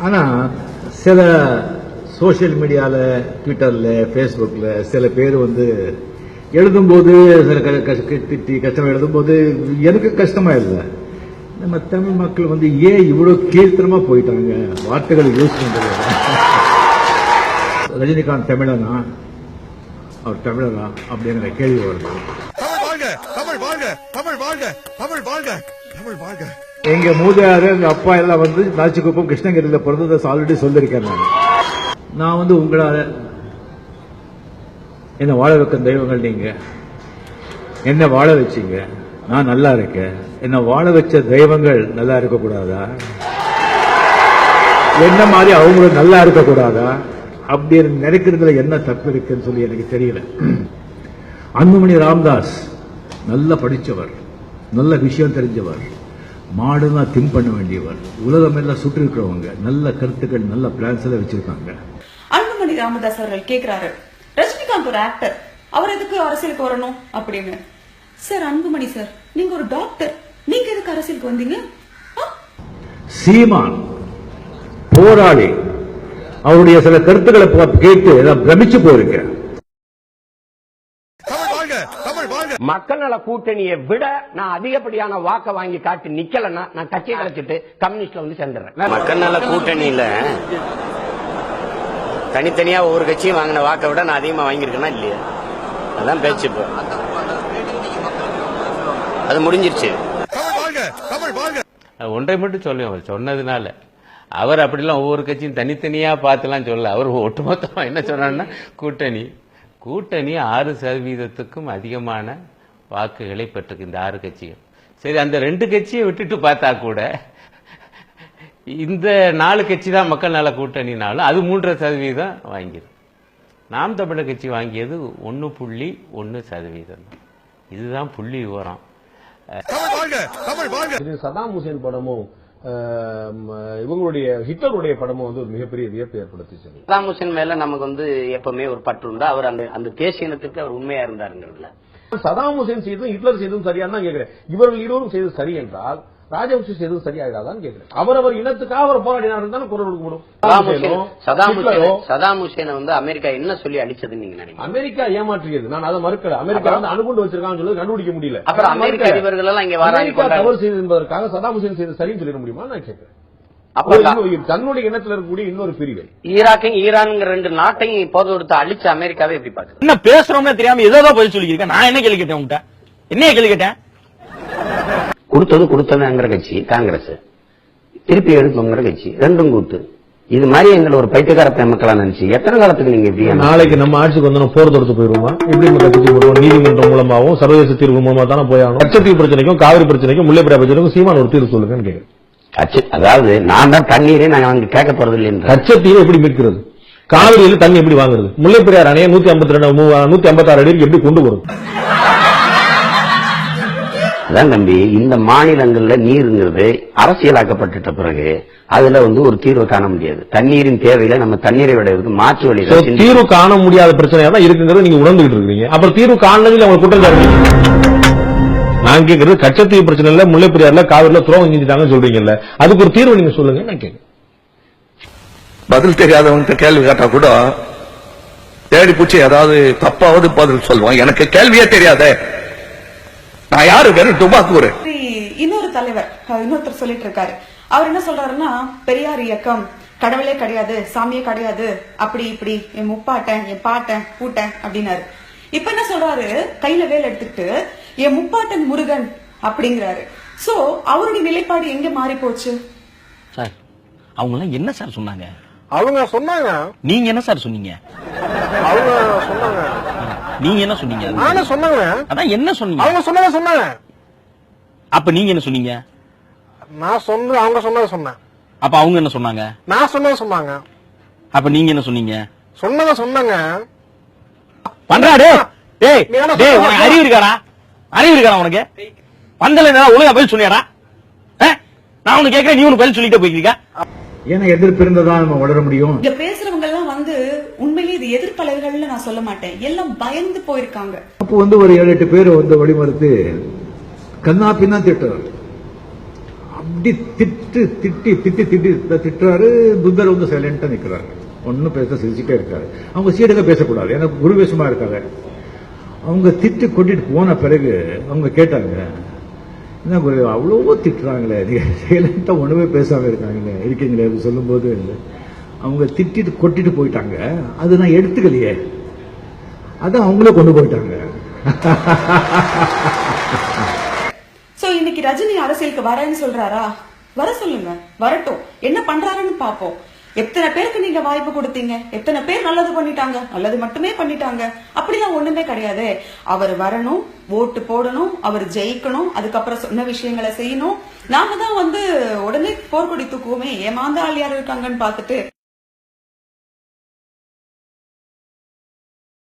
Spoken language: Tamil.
ஆனால் சில சோஷியல் மீடியாவில் ட்விட்டரில் ஃபேஸ்புக்கில் சில பேர் வந்து எழுதும்போது சில க- திட்டி கஷ்டம் எழுதும்போது எனக்கு கஷ்டமா இல்லை. நம்ம தமிழ் மக்கள் வந்து ஏன் இவ்வளோ கீர்த்தனமாக போயிட்டாங்க? வார்த்தைகளை யூஸ் பண்ணுறது ரஜினிகாந்த் தமிழனா? அவர் தமிழனா அப்படிங்கிற கேள்வி வருது. தமிழ் வாழ்க! தமிழ் வாழ்க! தமிழ் வாழ்க! தமிழ் வாழ்க! எங்க மூதாரு எங்க அப்பா எல்லாம் வந்து நாச்சிக்குப்பம் கிருஷ்ணகிரியில பிறந்ததை ஆல்ரெடி சொல்லியிருக்கேன் நான். நான் வந்து உங்களால என்ன வாழ வைக்கும் தெய்வங்கள் நீங்க. என்ன வாழ வச்சீங்க. நான் நல்லா இருக்கேன். என்ன வாழ வச்ச தெய்வங்கள் நல்லா இருக்கக்கூடாதா? என்ன மாதிரி அவங்களும் நல்லா இருக்கக்கூடாதா? அப்படின்னு நினைக்கிறதுல என்ன தப்பு இருக்குன்னு சொல்லி எனக்கு தெரியல. அன்புமணி ராம்தாஸ் நல்லா படிச்சவர். நல்ல விஷயம் தெரிஞ்சவர். மாடுனா திம் பண்ண வேண்டியவர். உலகம் எல்லாம் சுற்றி இருக்கிறவங்க நல்ல கருத்துக்கள் நல்ல பிளான்ஸ் எல்லாம் வச்சிருக்காங்க. அன்புமணி ராமதாஸ் அவர்கள் கேக்குறாரு. ரஜினிகாந்த் ஒரு ஆக்டர் அவர் எதுக்கு அரசியலுக்கு வரணும் அப்படின்னு. சார் அன்புமணி சார் நீங்க ஒரு டாக்டர் நீங்க எதுக்கு அரசியலுக்கு வந்தீங்க? சீமான் போராளி. அவருடைய சில கருத்துக்களை கேட்டு பிரமிச்சு போயிருக்கேன் தமிழ் வாழ்க தமிழ் வாழ்க மக்கள் நல கூட்டணியை விட நான் அதிகப்படியான வாக்க வாங்கி காட்டி நிக்கலன்னா நான் கட்சியை கலைச்சிட்டு கம்யூனிஸ்ட்ல வந்து சேர்ந்துடுறேன். மக்கள் நல கூட்டணியில தனித்தனியா ஒவ்வொரு கட்சியும் வாங்கின வாக்கை விட நான் அதிகமா வாங்கியிருக்கேனா இல்லையா? அதான் பேச்சு அது முடிஞ்சிருச்சு. ஒன்றை மட்டும் சொல்லுவேன் அவர் சொன்னதுனால. அவர் அப்படிலாம் ஒவ்வொரு கட்சியும் தனித்தனியா பார்த்துலாம் சொல்ல அவர் ஒட்டுமொத்தமா என்ன சொன்னார்னா கூட்டணி. கூட்டணி ஆறு சதவீதத்துக்கும் அதிகமான வாக்குகளை பெற்றிருக்கு இந்த ஆறு கட்சிகள். சரி அந்த ரெண்டு கட்சியை விட்டுட்டு பார்த்தா கூட இந்த நாலு கட்சி தான் மக்கள் நல கூட்டணினாலும் அது மூன்றரை சதவீதம் வாங்கிடும். நாம் தமிழர் கட்சி வாங்கியது ஒன்று புள்ளி ஒன்று சதவீதம் தான். இதுதான் புள்ளி விவரம். சதாம் ஹுசேன் படமும் இவங்களுடைய ஹிட்லருடைய படமும் வந்து ஒரு மிகப்பெரிய வியப்பை ஏற்படுத்திச்சு சதாம் ஹுசேன் மேல நமக்கு வந்து எப்பவுமே ஒரு பற்று உண்டு. அவர் அந்த அந்த தேசிய இனத்துக்கு அவர் உண்மையா இருந்தாருங்கிறதுல. சதாம் ஹுசேன் செய்ததும் ஹிட்லர் செய்ததும் சரியான்னு கேட்கிறேன் இவர்கள் இருவரும் செய்தது சரி என்றால் ராஜவம்சி செய்தது சரியாயிடாதான் கேட்கிறேன். அவரவர் இனத்துக்காக அவர் போராடினார்கள் தானே குரல் கொடுக்க முடியும். சதாம் ஹுசேன் வந்து அமெரிக்கா என்ன சொல்லி அடிச்சதுன்னு நீங்க நினைக்கிறீங்க? அமெரிக்கா ஏமாற்றியது. நான் அதை மறுக்கல. அமெரிக்கா வந்து அணுகுண்டு வச்சிருக்காங்கன்னு சொல்லி கண்டுபிடிக்க முடியல. அப்புறம் அமெரிக்க. அதிபர்கள் எல்லாம் இங்க வராங்க அமெரிக்கா. தவறு செய்தது என்பதற்காக சதாம் ஹுசேன் செய்தது சரின்னு சொல்லிட முடியுமா? நான் கேட்கிறேன். தன்னுடைய இனத்தில் இருக்கக்கூடிய இன்னொரு பிரிவை. ஈராக்கையும் ஈரான்ங்கிற ரெண்டு நாட்டையும் இப்போது கொடுத்து அழிச்ச அமெரிக்காவை எப்படி பாக்குது என்ன பேசுறோம்னு தெரியாம ஏதோ பதில் சொல்லிக்கிறேன் நான் என்ன கேள்வி கேட்டேன் உங்ககிட்ட? என்ன கேள்வி கேட்டேன்? கொடுத்தது கொடுத்ததுங்கிற கட்சி காங்கிரஸ். திருப்பி எடுக்கணுங்கிற கட்சி. ரெண்டும் கூத்து. இது மாதிரி எங்களை ஒரு பைத்தியக்கார பெண்மக்களா நினைச்சு எத்தனை காலத்துக்கு நீங்க இப்படி நாளைக்கு நம்ம ஆட்சிக்கு வந்து போர் தொடுத்து போயிருவோமா நம்ம கட்சி போடுவோம்? நீதிமன்றம் மூலமாவும் சர்வதேச தீர்வு மூலமா தானே போயாகணும் லட்சத்தீவு பிரச்சனைக்கும் காவிரி பிரச்சனைக்கும் முல்லைப்பெரியார் பிரச்சனைக்கும் சீமான் ஒரு தீர்வு சொல்லுங்கன்னு கேட்கிறேன் அதாவது நான் தான் தண்ணீரே நான் அங்க கேட்க போறது இல்லைன்ற லட்சத்தீவை எப்படி மீட்கிறது? காவிரியில தண்ணி எப்படி வாங்குறது? முல்லைப்பெரியார் அணையை நூத்தி ஐம்பத்தி ரெண்டு நூத்தி ஐம்பத்தி ஆறு அடிக்கு எப்படி கொண்டு போறது? அதான் தம்பி இந்த மாநிலங்கள்ல நீருங்கிறது அரசியலாக்கப்பட்டுட்ட பிறகு அதுல வந்து ஒரு தீர்வு காண முடியாது. தண்ணீரின் தேவையில நம்ம தண்ணீரை விடுறதுக்கு மாற்று வழியில சிந்தி- தீர்வு காண முடியாத பிரச்சனையா தான் இருக்குங்கிறது நீங்க உணர்ந்துகிட்டு இருக்கீங்க அப்புறம் தீர்வு காணதில் அவங்க குற்றம் சாட்டுறீங்க நான் கேட்கறது கச்சத்தீவு பிரச்சனை இல்ல முல்லைப்பெரியார்ல காவிரில துரோகம் செஞ்சுட்டாங்கன்னு சொல்றீங்கல்ல அதுக்கு ஒரு தீர்வு நீங்க சொல்லுங்க நான் கேட்கிறேன் பதில் தெரியாதவங்க கேள்வி கேட்டா கூட தேடி பூச்சி ஏதாவது தப்பாவது பதில் சொல்லுவான். எனக்கு கேள்வியே தெரியாதே. நான் யாரு வெறும் துபாக்கூரு இன்னொரு தலைவர் இன்னொருத்தர் சொல்லிட்டு இருக்காரு அவர் என்ன சொல்றாருன்னா பெரியார் இயக்கம் கடவுளே கிடையாது சாமியே கிடையாது அப்படி இப்படி என் முப்பாட்டன் என் பாட்டன் பூட்டன் அப்படின்னாரு. இப்ப என்ன சொல்றாரு? கையில வேல் எடுத்துக்கிட்டு என் முப்பாட்டன் முருகன் அப்படிங்கிறாரு. சோ அவருடைய நிலைப்பாடு எங்க மாறி போச்சு? சார் அவங்க எல்லாம் என்ன சார் சொன்னாங்க? அவங்க சொன்னாங்க. நீங்க என்ன சார் சொன்னீங்க? அவங்க சொன்னாங்க. நீங்க என்ன சொன்னீங்க? நானும் சொன்னாங்க. அதான் என்ன சொன்னீங்க? அவங்க சொன்னதை சொன்னாங்க அப்ப நீங்க என்ன சொன்னீங்க? நான் சொன்னது அவங்க சொன்னதை சொன்னேன். அப்ப அவங்க என்ன சொன்னாங்க? நான் சொன்னதை சொன்னாங்க. அப்ப நீங்க என்ன சொன்னீங்க? சொன்னதை சொன்னாங்க. பண்றா டேய். டேய்? உனக்கு அறிவு இருக்காடா? அறிவு இருக்காடா உனக்கு? வந்தல என்ன ஒழுங்கா பதில் சொன்னியாடா? நான் உனக்கு கேக்குறேன் நீ உனக்கு பதில் சொல்லிட்டு போய்க்கிருக்க ஏன்னா எதிர்ப்பு இருந்தாதான் நம்ம வளர முடியும். இங்க பேசுறவங்க இது எதிர்ப்பாளர்கள் நான் சொல்ல மாட்டேன். எல்லாம் பயந்து போயிருக்காங்க. அப்போ வந்து ஒரு ஏழு எட்டு பேர் வந்து வழிமறுத்து கண்ணா பின்னா திட்டுறாரு. அப்படி திட்டு திட்டி திட்டி திட்டி திட்டுறாரு. புத்தர் வந்து சைலண்டா நிக்கிறாரு. ஒன்னும் பேச சிரிச்சுட்டே இருக்காரு. அவங்க சீடங்க பேசக்கூடாது. ஏன்னா குருவேஷமா இருக்காங்க. அவங்க திட்டு கொட்டிட்டு போன பிறகு அவங்க கேட்டாங்க என்ன குரு அவ்வளவோ திட்டுறாங்களே. சைலண்டா ஒண்ணுமே பேசாம இருக்காங்களே. இருக்கீங்களே போது சொல்லும்போது அவங்க திட்டிட்டு கொட்டிட்டு போயிட்டாங்க. அது நான் எடுத்துக்கலையே. அதை அவங்களே கொண்டு போயிட்டாங்க. சோ இன்னைக்கு ரஜினி அரசியலுக்கு வரேன்னு சொல்றாரா? வர சொல்லுங்க. வரட்டும். என்ன பண்றாருன்னு பாப்போம் எத்தனை பேருக்கு நீங்க வாய்ப்பு கொடுத்தீங்க? எத்தனை பேர் நல்லது பண்ணிட்டாங்க? நல்லது மட்டுமே பண்ணிட்டாங்க. அப்படிலாம் ஒண்ணுமே கிடையாது. அவர் வரணும் ஓட்டு போடணும் அவர் ஜெயிக்கணும் அதுக்கப்புறம் சொன்ன விஷயங்களை செய்யணும். நாம தான் வந்து உடனே போர்க்கொடி தூக்குவோமே. ஏமாந்த ஆள் யார் இருக்காங்கன்னு பார்த்துட்டு.